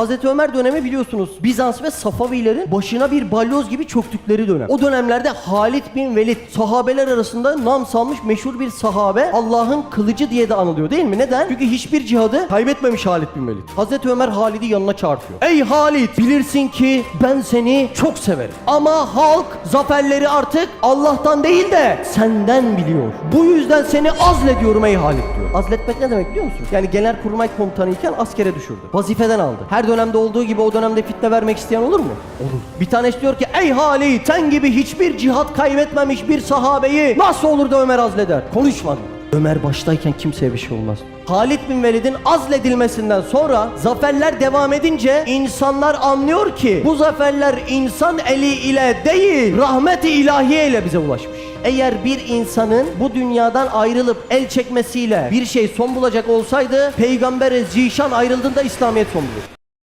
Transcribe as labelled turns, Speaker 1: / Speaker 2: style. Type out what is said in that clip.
Speaker 1: Hazreti Ömer dönemi biliyorsunuz Bizans ve Safavilerin başına bir balyoz gibi çöktükleri dönem. O dönemlerde Halid bin Velid sahabeler arasında nam salmış meşhur bir sahabe Allah'ın kılıcı diye de anılıyor değil mi? Neden? Çünkü hiçbir cihadı kaybetmemiş Halid bin Velid. Hazreti Ömer Halid'i yanına çağırtıyor. Ey Halid bilirsin ki ben seni çok severim. Ama halk zaferleri artık Allah'tan değil de senden biliyor. Bu yüzden seni azlediyorum ey Halid diyor. Azletmek ne demek biliyor musun? Yani genelkurmay komutanı iken askere düşürdü. Vazifeden aldı. Her dönemde olduğu gibi o dönemde fitne vermek isteyen olur mu? Olur. Bir tanesi diyor ki ey Halid sen gibi hiçbir cihat kaybetmemiş bir sahabeyi nasıl olur da Ömer azleder? Konuşma diyor. Ömer baştayken kimseye bir şey olmaz. Halid bin Velid'in azledilmesinden sonra zaferler devam edince insanlar anlıyor ki bu zaferler insan eli ile değil rahmet-i ilahiye ile bize ulaşmış. Eğer bir insanın bu dünyadan ayrılıp el çekmesiyle bir şey son bulacak olsaydı Peygamber-i Zişan ayrıldığında İslamiyet son bulur.